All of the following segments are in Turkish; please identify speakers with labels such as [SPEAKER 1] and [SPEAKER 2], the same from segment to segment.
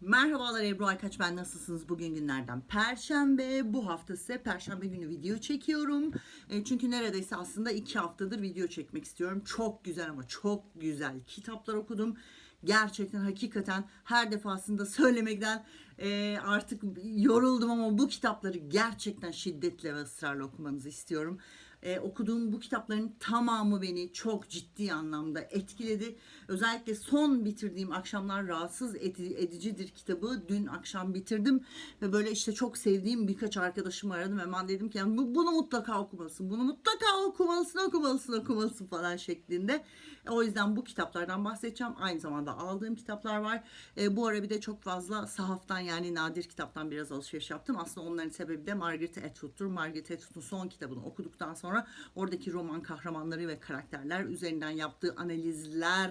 [SPEAKER 1] Merhabalar Ebru Aykaç ben nasılsınız? Bugün günlerden Perşembe. Bu hafta size Perşembe günü video çekiyorum. E, çünkü neredeyse aslında iki haftadır video çekmek istiyorum. Çok güzel ama çok güzel kitaplar okudum. Gerçekten hakikaten her defasında söylemekten e, artık yoruldum ama bu kitapları gerçekten şiddetle ve ısrarla okumanızı istiyorum. E, okuduğum bu kitapların tamamı beni çok ciddi anlamda etkiledi. Özellikle son bitirdiğim Akşamlar Rahatsız Edi- Edicidir kitabı dün akşam bitirdim ve böyle işte çok sevdiğim birkaç arkadaşımı aradım hemen dedim ki yani bu, bunu mutlaka okumalısın, bunu mutlaka okumalısın, okumalısın, okumalısın falan şeklinde. E, o yüzden bu kitaplardan bahsedeceğim. Aynı zamanda aldığım kitaplar var. E, bu ara bir de çok fazla sahaftan yani nadir kitaptan biraz alışveriş yaptım. Aslında onların sebebi de Margaret Atwood'tur. Margaret Atwood'un son kitabını okuduktan sonra oradaki roman kahramanları ve karakterler üzerinden yaptığı analizler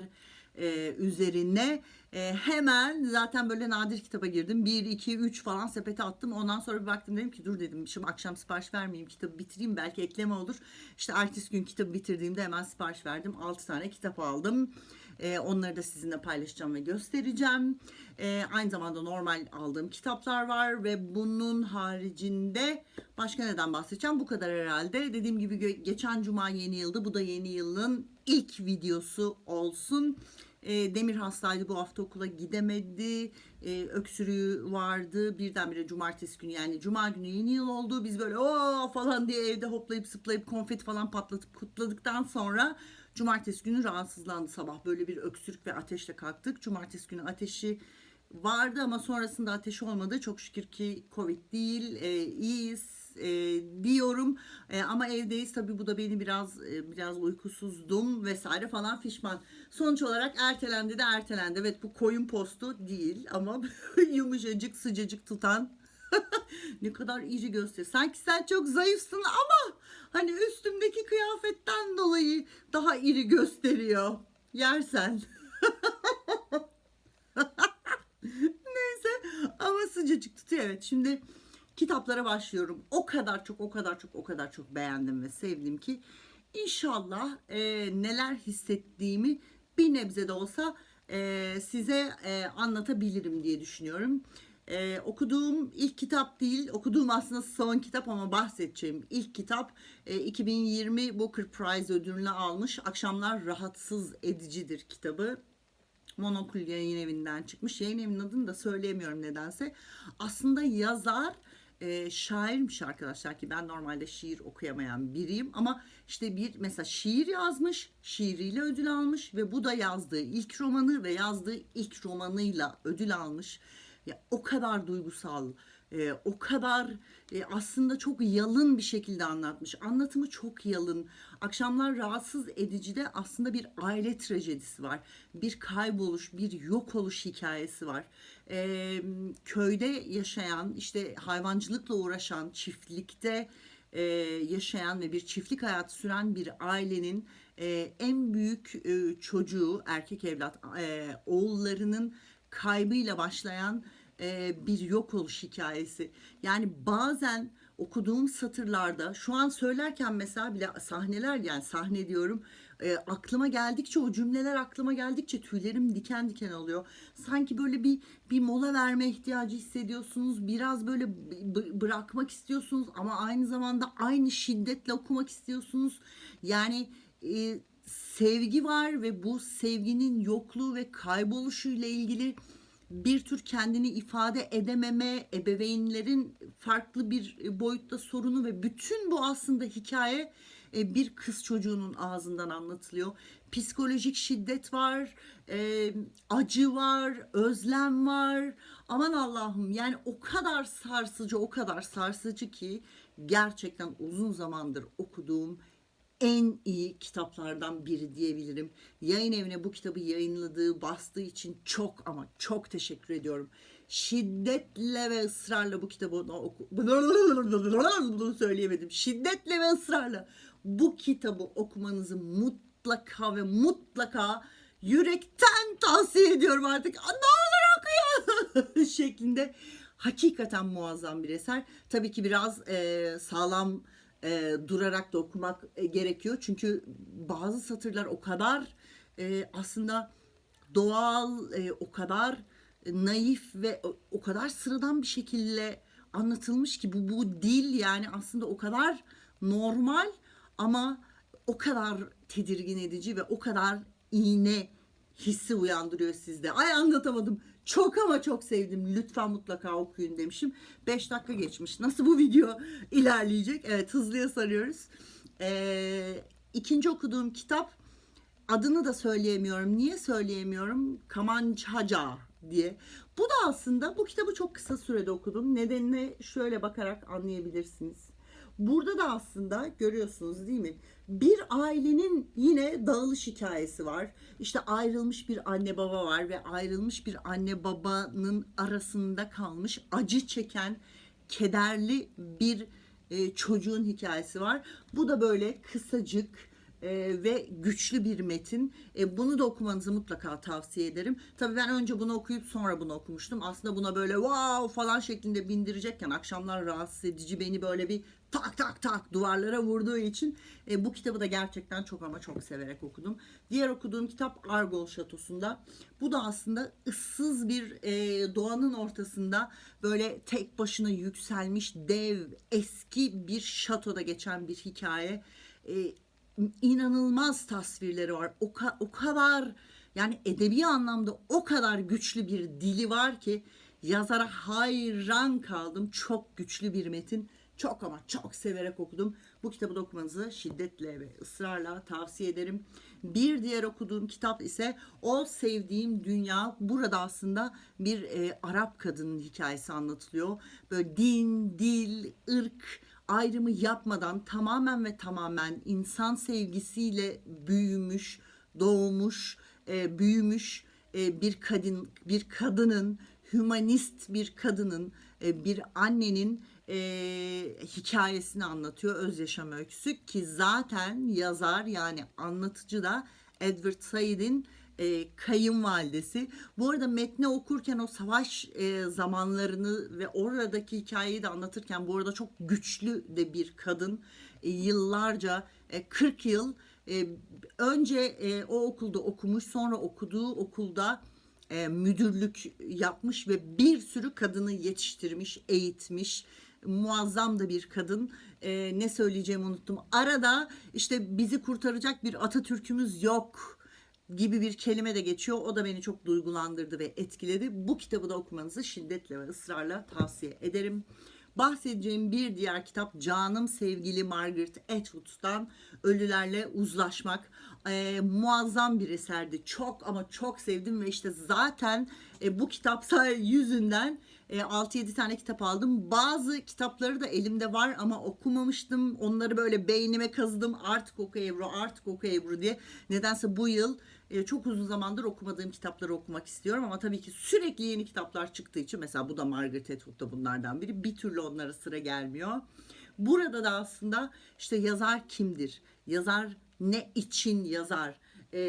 [SPEAKER 1] e, üzerine e, hemen zaten böyle nadir kitaba girdim. 1, 2, 3 falan sepete attım. Ondan sonra bir baktım dedim ki dur dedim şimdi akşam sipariş vermeyeyim kitabı bitireyim belki ekleme olur. İşte ertesi gün kitabı bitirdiğimde hemen sipariş verdim. 6 tane kitap aldım. E, onları da sizinle paylaşacağım ve göstereceğim. E, aynı zamanda normal aldığım kitaplar var ve bunun haricinde başka neden bahsedeceğim? Bu kadar herhalde. Dediğim gibi geçen cuma yeni yıldı. Bu da yeni yılın ilk videosu olsun. E, Demir hastaydı bu hafta okula gidemedi. E, öksürüğü vardı. Birdenbire cumartesi günü yani cuma günü yeni yıl oldu. Biz böyle o falan diye evde hoplayıp zıplayıp konfeti falan patlatıp kutladıktan sonra cumartesi günü rahatsızlandı sabah. Böyle bir öksürük ve ateşle kalktık. Cumartesi günü ateşi vardı ama sonrasında ateş olmadı. Çok şükür ki Covid değil, e, iyiyiz e, diyorum. E, ama evdeyiz tabii bu da beni biraz e, biraz uykusuzdum vesaire falan fişman. Sonuç olarak ertelendi de ertelendi. Evet bu koyun postu değil ama yumuşacık sıcacık tutan ne kadar iri göster. Sanki sen çok zayıfsın ama hani üstümdeki kıyafetten dolayı daha iri gösteriyor. Yersen. Neyse ama sıcacık tutuyor evet. Şimdi kitaplara başlıyorum. O kadar çok o kadar çok o kadar çok beğendim ve sevdim ki inşallah e, neler hissettiğimi bir nebze de olsa e, size e, anlatabilirim diye düşünüyorum. E, okuduğum ilk kitap değil, okuduğum aslında son kitap ama bahsedeceğim ilk kitap e, 2020 Booker Prize ödülünü almış Akşamlar Rahatsız Edicidir kitabı. Monokul yayın evinden çıkmış. Yayın evinin adını da söyleyemiyorum nedense. Aslında yazar e, şairmiş arkadaşlar ki ben normalde şiir okuyamayan biriyim ama işte bir mesela şiir yazmış, şiiriyle ödül almış ve bu da yazdığı ilk romanı ve yazdığı ilk romanıyla ödül almış. Ya o kadar duygusal, e, o kadar e, aslında çok yalın bir şekilde anlatmış. Anlatımı çok yalın. Akşamlar rahatsız edici de aslında bir aile trajedisi var. Bir kayboluş, bir yok oluş hikayesi var. E, köyde yaşayan, işte hayvancılıkla uğraşan, çiftlikte e, yaşayan ve bir çiftlik hayatı süren bir ailenin e, en büyük e, çocuğu, erkek evlat, e, oğullarının kaybıyla başlayan e, bir yok oluş hikayesi. Yani bazen okuduğum satırlarda şu an söylerken mesela bile sahneler yani sahne diyorum e, aklıma geldikçe o cümleler aklıma geldikçe tüylerim diken diken oluyor. Sanki böyle bir bir mola verme ihtiyacı hissediyorsunuz. Biraz böyle bırakmak istiyorsunuz ama aynı zamanda aynı şiddetle okumak istiyorsunuz. Yani e, sevgi var ve bu sevginin yokluğu ve kayboluşuyla ilgili bir tür kendini ifade edememe, ebeveynlerin farklı bir boyutta sorunu ve bütün bu aslında hikaye e, bir kız çocuğunun ağzından anlatılıyor. Psikolojik şiddet var, e, acı var, özlem var. Aman Allah'ım yani o kadar sarsıcı, o kadar sarsıcı ki gerçekten uzun zamandır okuduğum en iyi kitaplardan biri diyebilirim. Yayın evine bu kitabı yayınladığı, bastığı için çok ama çok teşekkür ediyorum. Şiddetle ve ısrarla bu kitabı oku... Söyleyemedim. Şiddetle ve ısrarla bu kitabı okumanızı mutlaka ve mutlaka yürekten tavsiye ediyorum artık. Ne olur okuyun şeklinde. Hakikaten muazzam bir eser. Tabii ki biraz e, sağlam e, durarak da okumak e, gerekiyor. Çünkü bazı satırlar o kadar e, aslında doğal, e, o kadar naif ve o, o kadar sıradan bir şekilde anlatılmış ki bu bu dil yani aslında o kadar normal ama o kadar tedirgin edici ve o kadar iğne hissi uyandırıyor sizde. Ay anlatamadım. Çok ama çok sevdim. Lütfen mutlaka okuyun demişim. 5 dakika geçmiş. Nasıl bu video ilerleyecek? Evet hızlıya sarıyoruz. Ee, ikinci okuduğum kitap adını da söyleyemiyorum. Niye söyleyemiyorum? Kamançaca diye. Bu da aslında bu kitabı çok kısa sürede okudum. Nedenine şöyle bakarak anlayabilirsiniz. Burada da aslında görüyorsunuz değil mi? Bir ailenin yine dağılış hikayesi var. İşte ayrılmış bir anne baba var ve ayrılmış bir anne babanın arasında kalmış acı çeken kederli bir e, çocuğun hikayesi var. Bu da böyle kısacık e, ve güçlü bir metin. E, bunu da okumanızı mutlaka tavsiye ederim. Tabii ben önce bunu okuyup sonra bunu okumuştum. Aslında buna böyle wow falan şeklinde bindirecekken akşamlar rahatsız edici beni böyle bir tak tak tak duvarlara vurduğu için e, bu kitabı da gerçekten çok ama çok severek okudum. Diğer okuduğum kitap Argol Şatosu'nda. Bu da aslında ıssız bir e, doğanın ortasında böyle tek başına yükselmiş dev eski bir şatoda geçen bir hikaye. E, inanılmaz tasvirleri var. O, ka- o kadar yani edebi anlamda o kadar güçlü bir dili var ki yazara hayran kaldım. Çok güçlü bir metin. Çok ama çok severek okudum. Bu kitabı da okumanızı şiddetle ve ısrarla tavsiye ederim. Bir diğer okuduğum kitap ise O Sevdiğim Dünya. Burada aslında bir e, Arap kadının hikayesi anlatılıyor. Böyle din, dil, ırk ayrımı yapmadan tamamen ve tamamen insan sevgisiyle büyümüş, doğmuş, e, büyümüş e, bir kadın, bir kadının, hümanist bir kadının, e, bir annenin e, hikayesini anlatıyor öz yaşam öyküsü ki zaten yazar yani anlatıcı da Edward Said'in e, kayınvalidesi. Bu arada metni okurken o savaş e, zamanlarını ve oradaki hikayeyi de anlatırken bu arada çok güçlü de bir kadın. E, yıllarca e, 40 yıl e, önce e, o okulda okumuş sonra okuduğu okulda e, müdürlük yapmış ve bir sürü kadını yetiştirmiş, eğitmiş. Muazzam da bir kadın. E, ne söyleyeceğimi unuttum. Arada işte bizi kurtaracak bir Atatürk'ümüz yok gibi bir kelime de geçiyor. O da beni çok duygulandırdı ve etkiledi. Bu kitabı da okumanızı şiddetle ve ısrarla tavsiye ederim. Bahsedeceğim bir diğer kitap canım sevgili Margaret Atwood'dan Ölülerle Uzlaşmak. Ee, muazzam bir eserdi. Çok ama çok sevdim ve işte zaten e, bu kitap yüzünden e, 6-7 tane kitap aldım. Bazı kitapları da elimde var ama okumamıştım. Onları böyle beynime kazıdım. Artık oku Ebru, artık oku Ebru diye. Nedense bu yıl e, çok uzun zamandır okumadığım kitapları okumak istiyorum ama tabii ki sürekli yeni kitaplar çıktığı için mesela bu da Margaret Atwood da bunlardan biri. Bir türlü onlara sıra gelmiyor. Burada da aslında işte yazar kimdir? Yazar ne için yazar? Ee,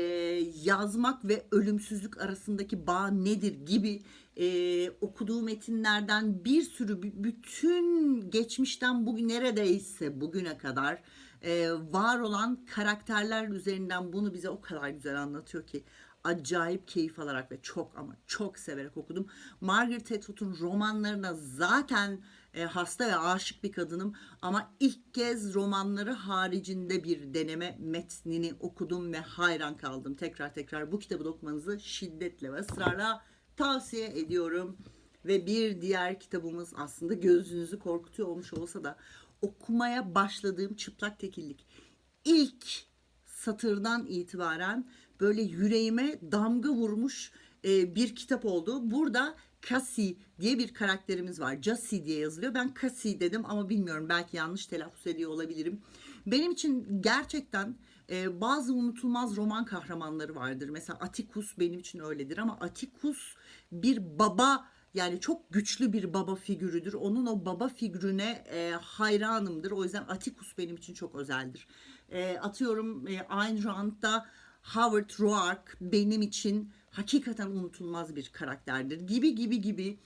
[SPEAKER 1] yazmak ve ölümsüzlük arasındaki bağ nedir gibi e, okuduğu metinlerden bir sürü bütün geçmişten bugün neredeyse bugüne kadar e, var olan karakterler üzerinden bunu bize o kadar güzel anlatıyor ki acayip keyif alarak ve çok ama çok severek okudum. Margaret Atwood'un romanlarına zaten e, hasta ve aşık bir kadınım ama ilk kez romanları haricinde bir deneme metnini okudum ve hayran kaldım. Tekrar tekrar bu kitabı okumanızı şiddetle ve ısrarla tavsiye ediyorum. Ve bir diğer kitabımız aslında gözünüzü korkutuyor olmuş olsa da okumaya başladığım çıplak tekillik. İlk satırdan itibaren böyle yüreğime damga vurmuş e, bir kitap oldu. Burada Cassie diye bir karakterimiz var. Cassie diye yazılıyor. Ben Cassie dedim ama bilmiyorum belki yanlış telaffuz ediyor olabilirim. Benim için gerçekten e, bazı unutulmaz roman kahramanları vardır. Mesela Atticus benim için öyledir ama Atticus bir baba yani çok güçlü bir baba figürüdür. Onun o baba figürüne e, hayranımdır. O yüzden Atticus benim için çok özeldir. E, atıyorum e, Ayn Rand'da Howard Roark benim için hakikaten unutulmaz bir karakterdir. Gibi gibi gibi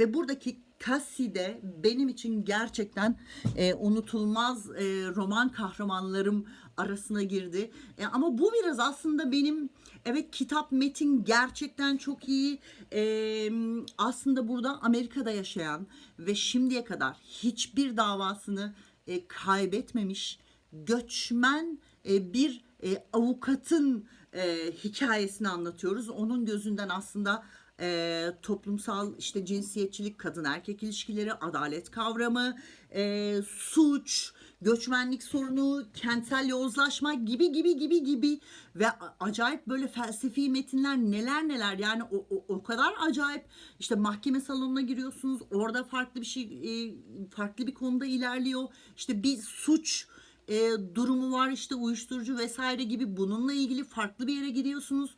[SPEAKER 1] Ve buradaki Cassie de benim için gerçekten e, unutulmaz e, roman kahramanlarım arasına girdi. E, ama bu biraz aslında benim evet kitap metin gerçekten çok iyi. E, aslında burada Amerika'da yaşayan ve şimdiye kadar hiçbir davasını e, kaybetmemiş göçmen e, bir e, avukatın e, hikayesini anlatıyoruz. Onun gözünden aslında e, toplumsal işte cinsiyetçilik, kadın erkek ilişkileri, adalet kavramı, e, suç, göçmenlik sorunu, kentsel yozlaşma gibi gibi gibi gibi. Ve acayip böyle felsefi metinler neler neler. Yani o, o, o kadar acayip. İşte mahkeme salonuna giriyorsunuz orada farklı bir şey e, farklı bir konuda ilerliyor. İşte bir suç e, durumu var işte uyuşturucu vesaire gibi. Bununla ilgili farklı bir yere gidiyorsunuz.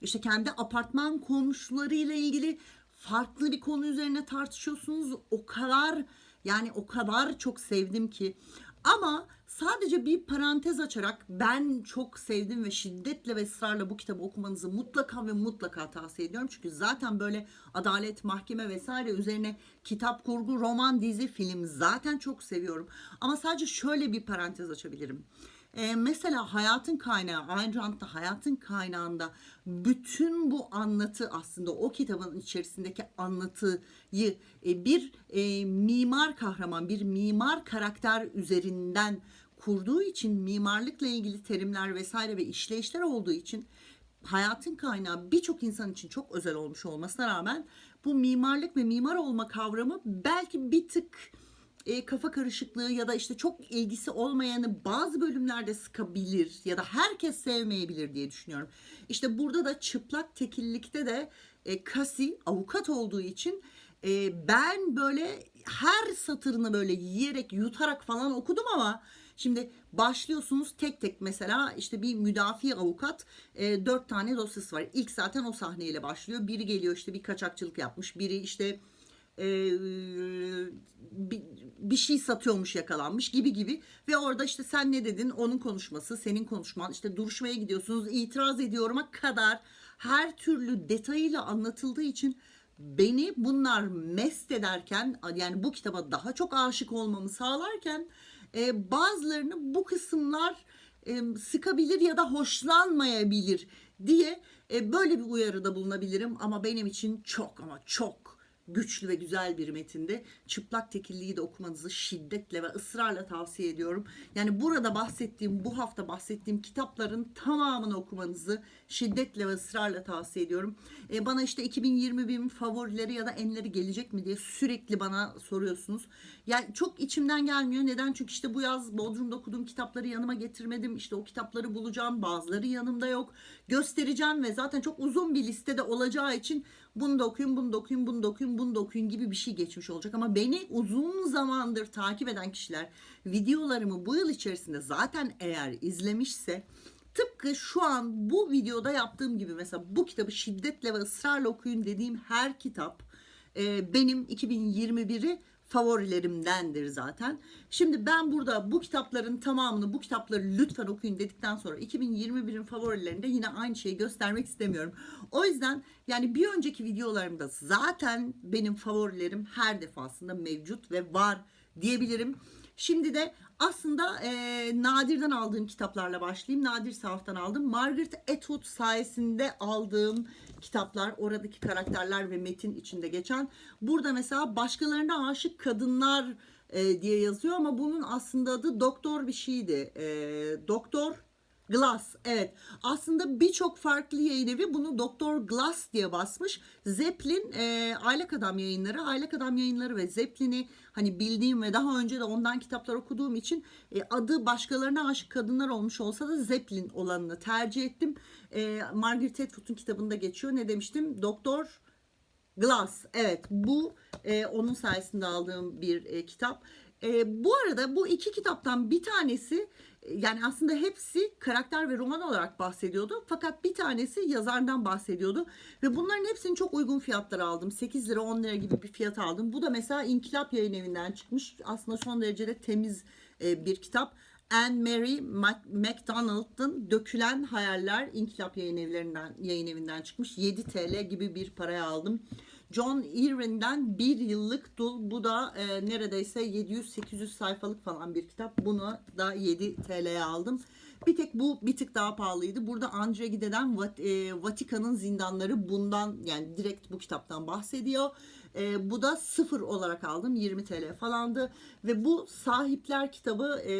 [SPEAKER 1] İşte kendi apartman komşularıyla ilgili farklı bir konu üzerine tartışıyorsunuz. O kadar yani o kadar çok sevdim ki. Ama sadece bir parantez açarak ben çok sevdim ve şiddetle ve ısrarla bu kitabı okumanızı mutlaka ve mutlaka tavsiye ediyorum. Çünkü zaten böyle adalet, mahkeme vesaire üzerine kitap, kurgu, roman, dizi, film zaten çok seviyorum. Ama sadece şöyle bir parantez açabilirim. Ee, mesela hayatın kaynağı, Ayn Rand'da hayatın kaynağında bütün bu anlatı aslında o kitabın içerisindeki anlatıyı e, bir e, mimar kahraman, bir mimar karakter üzerinden kurduğu için mimarlıkla ilgili terimler vesaire ve işleyişler olduğu için hayatın kaynağı birçok insan için çok özel olmuş olmasına rağmen bu mimarlık ve mimar olma kavramı belki bir tık e, kafa karışıklığı ya da işte çok ilgisi olmayanı bazı bölümlerde sıkabilir ya da herkes sevmeyebilir diye düşünüyorum. İşte burada da çıplak tekillikte de e, Kasi avukat olduğu için e, ben böyle her satırını böyle yiyerek yutarak falan okudum ama Şimdi başlıyorsunuz tek tek mesela işte bir müdafi avukat e, dört tane dosyası var. İlk zaten o sahneyle başlıyor. Biri geliyor işte bir kaçakçılık yapmış. Biri işte e, bir, bir şey satıyormuş yakalanmış gibi gibi. Ve orada işte sen ne dedin? Onun konuşması senin konuşman. İşte duruşmaya gidiyorsunuz itiraz ediyorum'a kadar her türlü detayıyla anlatıldığı için beni bunlar mest ederken yani bu kitaba daha çok aşık olmamı sağlarken e, bazılarını bu kısımlar e, sıkabilir ya da hoşlanmayabilir diye e, böyle bir uyarıda bulunabilirim. Ama benim için çok ama çok güçlü ve güzel bir metinde çıplak tekilliği de okumanızı şiddetle ve ısrarla tavsiye ediyorum. Yani burada bahsettiğim bu hafta bahsettiğim kitapların tamamını okumanızı şiddetle ve ısrarla tavsiye ediyorum. E, bana işte 2021'in favorileri ya da enleri gelecek mi diye sürekli bana soruyorsunuz. Yani çok içimden gelmiyor. Neden? Çünkü işte bu yaz Bodrum'da okuduğum kitapları yanıma getirmedim. İşte o kitapları bulacağım. Bazıları yanımda yok. Göstereceğim ve zaten çok uzun bir listede olacağı için bunu da okuyun, bunu da okuyun, bunu da okuyun, bunu da okuyun gibi bir şey geçmiş olacak. Ama beni uzun zamandır takip eden kişiler videolarımı bu yıl içerisinde zaten eğer izlemişse tıpkı şu an bu videoda yaptığım gibi mesela bu kitabı şiddetle ve ısrarla okuyun dediğim her kitap e, benim 2021'i favorilerimdendir zaten. Şimdi ben burada bu kitapların tamamını bu kitapları lütfen okuyun dedikten sonra 2021'in favorilerinde yine aynı şeyi göstermek istemiyorum. O yüzden yani bir önceki videolarımda zaten benim favorilerim her defasında mevcut ve var diyebilirim. Şimdi de aslında e, Nadir'den aldığım kitaplarla başlayayım. Nadir Sahaf'tan aldım. Margaret Atwood sayesinde aldığım kitaplar, oradaki karakterler ve metin içinde geçen. Burada mesela başkalarına aşık kadınlar e, diye yazıyor ama bunun aslında adı doktor bir şeydi. E, doktor Glass evet aslında birçok farklı yayın evi bunu Doktor Glass diye basmış. Zeppelin e, Aylak Adam yayınları Aylak Adam yayınları ve Zeppelin'i hani bildiğim ve daha önce de ondan kitaplar okuduğum için e, adı başkalarına aşık kadınlar olmuş olsa da Zeppelin olanını tercih ettim. E, Margaret Atwood'un kitabında geçiyor ne demiştim Doktor Glass evet bu e, onun sayesinde aldığım bir e, kitap. E, bu arada bu iki kitaptan bir tanesi e, yani aslında hepsi karakter ve roman olarak bahsediyordu. Fakat bir tanesi yazardan bahsediyordu. Ve bunların hepsini çok uygun fiyatlara aldım. 8 lira 10 lira gibi bir fiyat aldım. Bu da mesela İnkılap Yayın Evi'nden çıkmış. Aslında son derece de temiz e, bir kitap. Anne Mary MacDonald'ın Dökülen Hayaller İnkılap Yayın Evlerinden yayın evinden çıkmış. 7 TL gibi bir paraya aldım. John Irwin'den Bir Yıllık Dul. Bu da e, neredeyse 700-800 sayfalık falan bir kitap. Bunu da 7 TL'ye aldım. Bir tek bu bir tık daha pahalıydı. Burada Andre Gide'den e, Vatikan'ın zindanları bundan yani direkt bu kitaptan bahsediyor. E, bu da sıfır olarak aldım. 20 TL falandı. Ve bu Sahipler kitabı e,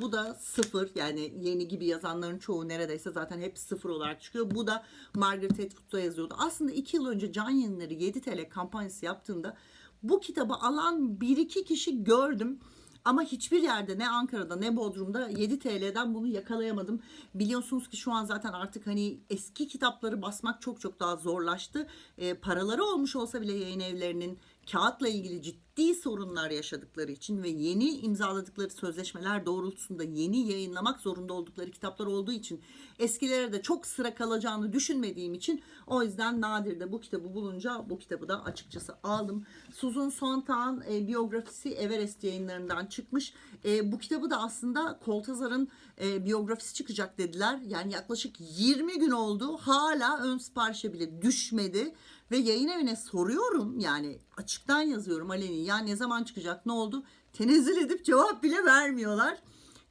[SPEAKER 1] bu da sıfır. Yani yeni gibi yazanların çoğu neredeyse zaten hep sıfır olarak çıkıyor. Bu da Margaret Atwood'da yazıyordu. Aslında 2 yıl önce Can Yayınları 7 TL kampanyası yaptığında bu kitabı alan bir iki kişi gördüm. Ama hiçbir yerde ne Ankara'da ne Bodrum'da 7 TL'den bunu yakalayamadım. Biliyorsunuz ki şu an zaten artık hani eski kitapları basmak çok çok daha zorlaştı. E, paraları olmuş olsa bile yayın evlerinin kağıtla ilgili ciddi sorunlar yaşadıkları için ve yeni imzaladıkları sözleşmeler doğrultusunda yeni yayınlamak zorunda oldukları kitaplar olduğu için eskilere de çok sıra kalacağını düşünmediğim için o yüzden nadir bu kitabı bulunca bu kitabı da açıkçası aldım. Susan Sontag'ın e, biyografisi Everest yayınlarından çıkmış. E, bu kitabı da aslında Koltazar'ın e, biyografisi çıkacak dediler. Yani yaklaşık 20 gün oldu. Hala ön siparişe bile düşmedi. Ve yayın evine soruyorum yani açıktan yazıyorum aleni ya ne zaman çıkacak ne oldu tenezzül edip cevap bile vermiyorlar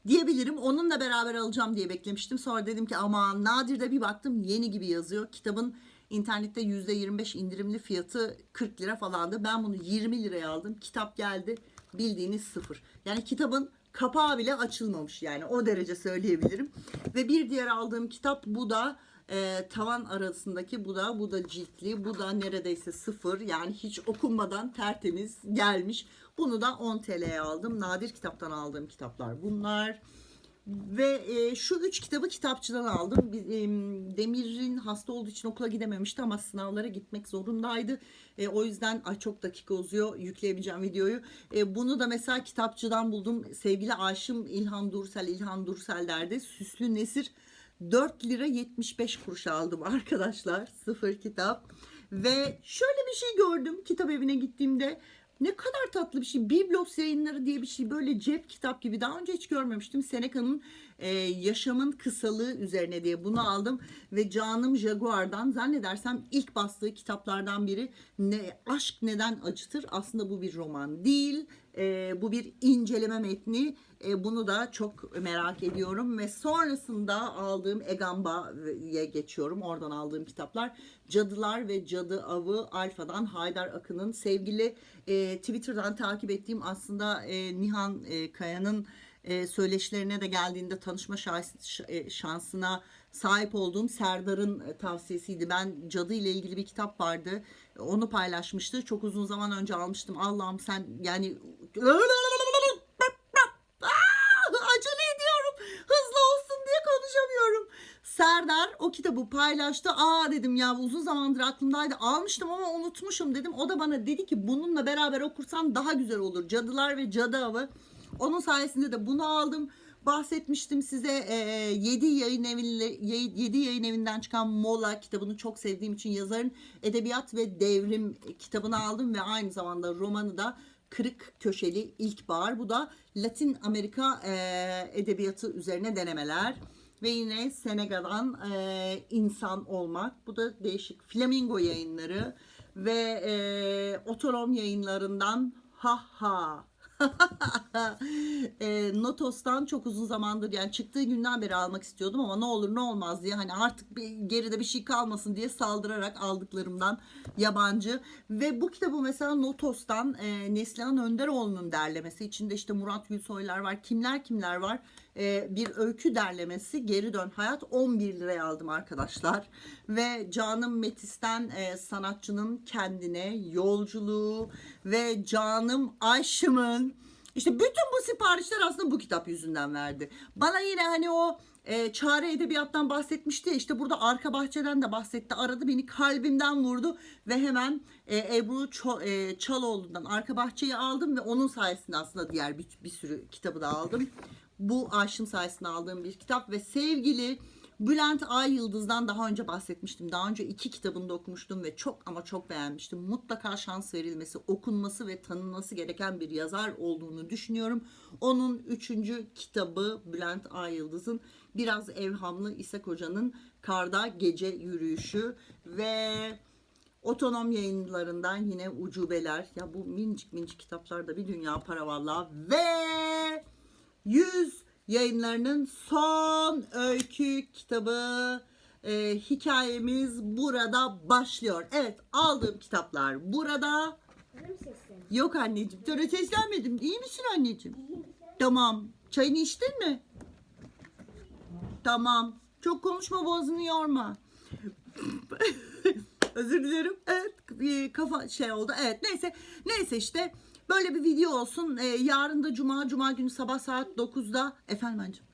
[SPEAKER 1] diyebilirim. Onunla beraber alacağım diye beklemiştim. Sonra dedim ki aman nadirde bir baktım yeni gibi yazıyor. Kitabın internette %25 indirimli fiyatı 40 lira falandı. Ben bunu 20 liraya aldım. Kitap geldi bildiğiniz sıfır. Yani kitabın kapağı bile açılmamış yani o derece söyleyebilirim. Ve bir diğer aldığım kitap bu da e, tavan arasındaki bu da bu da ciltli bu da neredeyse sıfır yani hiç okunmadan tertemiz gelmiş. Bunu da 10 TL'ye aldım. Nadir kitaptan aldığım kitaplar bunlar. Ve e, şu üç kitabı kitapçıdan aldım. E, Demir'in hasta olduğu için okula gidememişti ama sınavlara gitmek zorundaydı. E, o yüzden ay çok dakika uzuyor yükleyemeyeceğim videoyu. E, bunu da mesela kitapçıdan buldum. Sevgili Aşım İlhan Dursel, İlhan Dursel derdi. Süslü Nesir 4 lira 75 kuruş aldım arkadaşlar. Sıfır kitap. Ve şöyle bir şey gördüm kitap evine gittiğimde. Ne kadar tatlı bir şey. Biblos yayınları diye bir şey. Böyle cep kitap gibi. Daha önce hiç görmemiştim. Seneca'nın e, yaşamın kısalığı üzerine diye bunu aldım. Ve Canım Jaguar'dan zannedersem ilk bastığı kitaplardan biri. Ne, Aşk Neden Acıtır? Aslında bu bir roman değil. E, bu bir inceleme metni. E, bunu da çok merak ediyorum. Ve sonrasında aldığım Egamba'ya geçiyorum. Oradan aldığım kitaplar. Cadılar ve Cadı Avı Alfa'dan Haydar Akın'ın sevgili e, Twitter'dan takip ettiğim aslında e, Nihan e, Kaya'nın e, söyleşilerine de geldiğinde tanışma şans- e, şansına sahip olduğum Serdar'ın e, tavsiyesiydi. Ben cadı ile ilgili bir kitap vardı. Onu paylaşmıştı. Çok uzun zaman önce almıştım. Allah'ım sen yani acele ediyorum. Hızlı olsun diye konuşamıyorum. Serdar o kitabı paylaştı. Aa dedim ya uzun zamandır aklımdaydı. Almıştım ama unutmuşum dedim. O da bana dedi ki bununla beraber okursan daha güzel olur. Cadılar ve Cadı Avı. Onun sayesinde de bunu aldım. Bahsetmiştim size 7 yayın eviyle 7 yayın evinden çıkan Mola kitabını çok sevdiğim için yazarın edebiyat ve devrim kitabını aldım ve aynı zamanda romanı da Kırık Köşeli İlkbahar. Bu da Latin Amerika e, edebiyatı üzerine denemeler. Ve yine Senegal'dan e, insan olmak. Bu da değişik. Flamingo yayınları ve e, Otonom yayınlarından ha ha. e, Notos'tan çok uzun zamandır yani çıktığı günden beri almak istiyordum ama ne olur ne olmaz diye hani artık bir, geride bir şey kalmasın diye saldırarak aldıklarımdan yabancı. Ve bu kitabı mesela Notos'tan e, Neslihan Önderoğlu'nun derlemesi içinde işte Murat Gülsoylar var kimler kimler var e, bir öykü derlemesi Geri Dön Hayat 11 liraya aldım arkadaşlar ve Canım Metis'ten e, sanatçının kendine yolculuğu ve Canım Ayşım'ın işte bütün bu siparişler aslında bu kitap yüzünden verdi. Bana yine hani o e, çare edebiyattan bahsetmişti işte burada arka bahçeden de bahsetti. Aradı beni kalbimden vurdu ve hemen e, Ebru Ço- e, Çaloğlu'ndan arka bahçeyi aldım ve onun sayesinde aslında diğer bir, bir sürü kitabı da aldım. Bu aşım sayesinde aldığım bir kitap ve sevgili Bülent Ay Yıldız'dan daha önce bahsetmiştim. Daha önce iki kitabını da okumuştum ve çok ama çok beğenmiştim. Mutlaka şans verilmesi, okunması ve tanınması gereken bir yazar olduğunu düşünüyorum. Onun üçüncü kitabı Bülent Ay Yıldız'ın biraz evhamlı İshak Hoca'nın Karda Gece Yürüyüşü ve Otonom yayınlarından yine ucubeler. Ya bu minicik minicik kitaplarda bir dünya para valla. Ve 100 yayınlarının son öykü kitabı e, hikayemiz burada başlıyor. Evet aldığım kitaplar burada. Yok anneciğim. Töre seslenmedim. İyi misin anneciğim? Tamam. Çayını içtin mi? Tamam. Çok konuşma boğazını yorma. Özür dilerim. Evet e, kafa şey oldu. Evet neyse. Neyse işte böyle bir video olsun. E, yarın da cuma cuma günü sabah saat 9'da efendim anneciğim.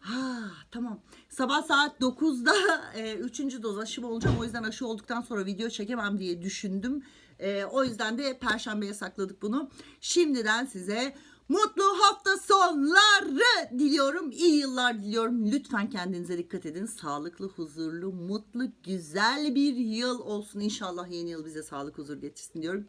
[SPEAKER 1] Ha tamam. Sabah saat 9'da e, üçüncü doz aşım olacağım. O yüzden aşı olduktan sonra video çekemem diye düşündüm. E, o yüzden de perşembeye sakladık bunu. Şimdiden size mutlu hafta sonları diliyorum. İyi yıllar diliyorum. Lütfen kendinize dikkat edin. Sağlıklı, huzurlu, mutlu, güzel bir yıl olsun. İnşallah yeni yıl bize sağlık, huzur getirsin diyorum.